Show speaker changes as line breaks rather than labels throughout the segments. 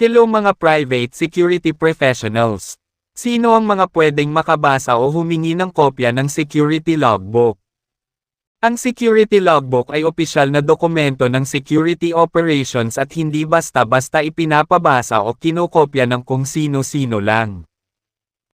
Hello mga private security professionals. Sino ang mga pwedeng makabasa o humingi ng kopya ng security logbook? Ang security logbook ay opisyal na dokumento ng security operations at hindi basta-basta ipinapabasa o kinokopya ng kung sino-sino lang.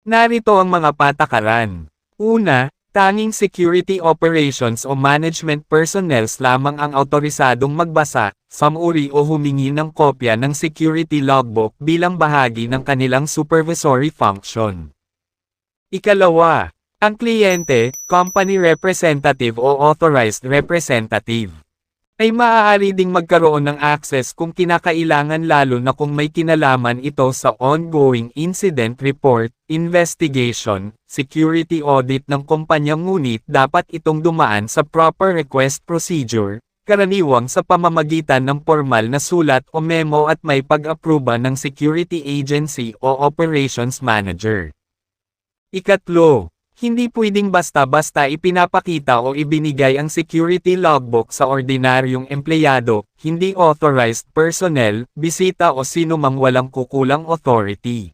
Narito ang mga patakaran. Una, tanging security operations o management personnels lamang ang autorisadong magbasa, samuri o humingi ng kopya ng security logbook bilang bahagi ng kanilang supervisory function. Ikalawa, ang kliyente, company representative o authorized representative, ay maaari ding magkaroon ng access kung kinakailangan lalo na kung may kinalaman ito sa ongoing incident report, investigation, security audit ng kumpanya ngunit dapat itong dumaan sa proper request procedure, karaniwang sa pamamagitan ng formal na sulat o memo at may pag-aproba ng security agency o operations manager. Ikatlo, hindi pwedeng basta-basta ipinapakita o ibinigay ang security logbook sa ordinaryong empleyado, hindi authorized personnel, bisita o sino mang walang kukulang authority.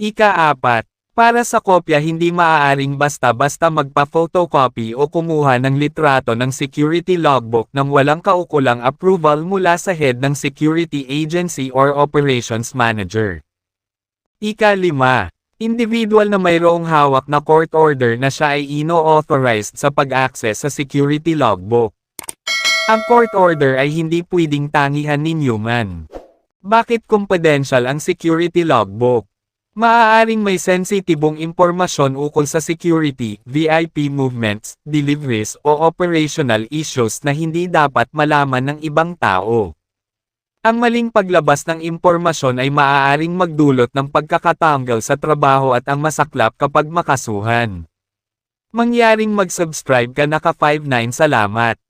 Ika-apat, para sa kopya hindi maaaring basta-basta magpa-photocopy o kumuha ng litrato ng security logbook nang walang kaukulang approval mula sa head ng security agency or operations manager. Ika-lima, Individual na mayroong hawak na court order na siya ay ino-authorized sa pag-access sa security logbook. Ang court order ay hindi pwedeng tangihan ni Newman. Bakit confidential ang security logbook? Maaaring may sensitibong impormasyon ukol sa security, VIP movements, deliveries o operational issues na hindi dapat malaman ng ibang tao. Ang maling paglabas ng impormasyon ay maaaring magdulot ng pagkakatanggal sa trabaho at ang masaklap kapag makasuhan. Mangyaring mag-subscribe ka naka 59 salamat.